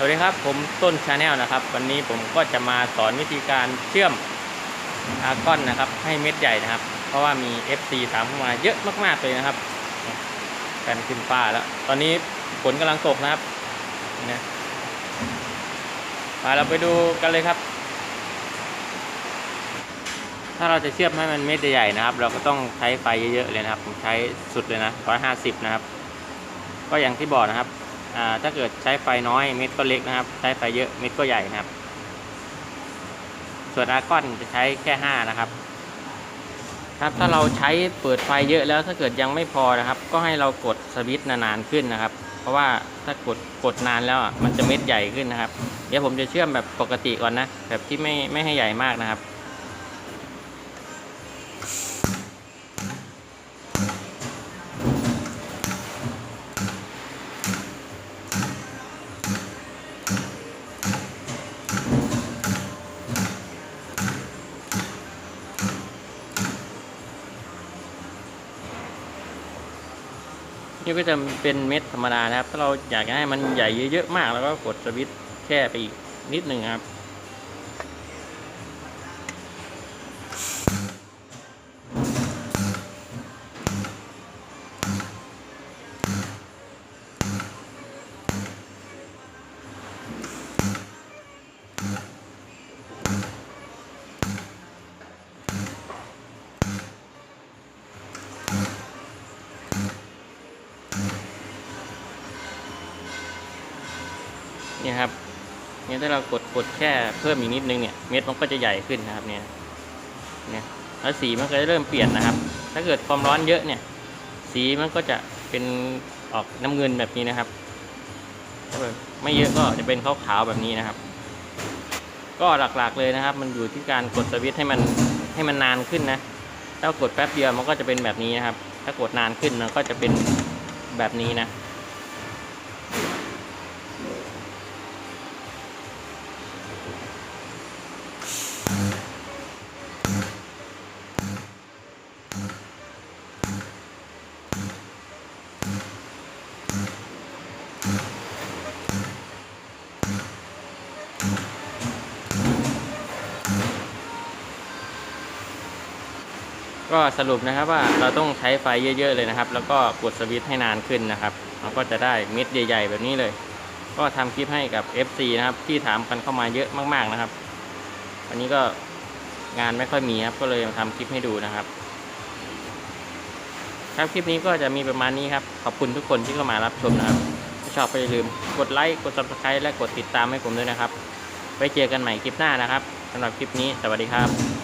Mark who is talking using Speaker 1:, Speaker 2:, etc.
Speaker 1: สวัสดีครับผมต้นชาแนลนะครับ วันนี้ผมก็จะมาสอนวิธีการเชื่อมอาร์กอนนะครับ ให้เม็ดใหญ่นะครับ เพราะว่ามี FC ถามเข้ามาเยอะมากๆเลยนะครับแฟนขึ้นฟ้าแล้ว ตอนนี้ฝนกำลังตกนะครับนะมาเราไปดูกันเลยครับ ถ้าเราจะเชื่อมให้มันเม็ดใหญ่ๆนะครับ เราก็ต้องใช้ไฟเยอะๆเลยนะครับ ผมใช้สุดเลยนะ150 นะครับ ก็อย่างที่บอกนะครับ ถ้าเกิดใช้ไฟน้อยเม็ดก็เล็กนะครับ ใช้ไฟเยอะเม็ดก็ใหญ่นะครับ ส่วนอาร์กอนจะใช้แค่ 5 นะครับ ครับถ้าเราใช้เปิดไฟเยอะแล้วถ้าเกิดยังไม่พอนะครับ ก็ให้เรากดสวิตช์นานๆขึ้นนะครับ เพราะว่าถ้ากดกดนานแล้วมันจะเม็ดใหญ่ขึ้นนะครับ เดี๋ยวผมจะเชื่อมแบบปกติก่อนนะแบบที่ไม่ไม่ให้ใหญ่มากนะครับ นี่ก็จะเป็นเม็ดธรรมดานะครับ ถ้าเราอยากให้มันใหญ่เยอะๆมาก แล้วก็กดสวิตช์แค่ไปอีกนิดหนึ่งครับ นี่ครับเนี่ยถ้าเรากดกดแค่เพิ่มอีกนิดนึงเนี่ยเม็ดมันก็จะใหญ่ขึ้นนะครับเนี่ยเนี่ยแล้วสีมันก็จะเริ่มเปลี่ยนนะครับ ถ้าเกิดความร้อนเยอะเนี่ย สีมันก็จะเป็นออกน้ำเงินแบบนี้นะครับถ้าแบบไม่เยอะก็จะเป็นขาวๆแบบนี้นะครับ ก็หลักๆเลยนะครับ มันอยู่ที่การกดสวิตช์ให้มันให้มันนานขึ้นนะถ้ากดแป๊บเดียวมันก็จะเป็นแบบนี้นะครับ ถ้ากดนานขึ้นมันก็จะเป็นแบบนี้นะ ก็สรุปนะครับว่าเราต้องใช้ไฟเยอะ ๆ เลยนะครับ แล้วก็กดสวิตช์ให้นานขึ้นนะครับเราก็จะได้เม็ดใหญ่ ๆ แบบนี้เลย ก็ทำคลิปให้กับ FC นะครับ ที่ถามกันเข้ามาเยอะมากๆนะครับ วันนี้ก็งานไม่ค่อยมีครับ ก็เลยมาทำคลิปให้ดูนะครับ ครับคลิปนี้ก็จะมีประมาณนี้ครับ ขอบคุณทุกคนที่เข้ามารับชมนะครับถ้าชอบก็อย่าลืมกดไลค์กด subscribe และกดติดตามให้ผมด้วยนะครับไว้เจอกันใหม่คลิปหน้านะครับสำหรับคลิปนี้สวัสดีครับ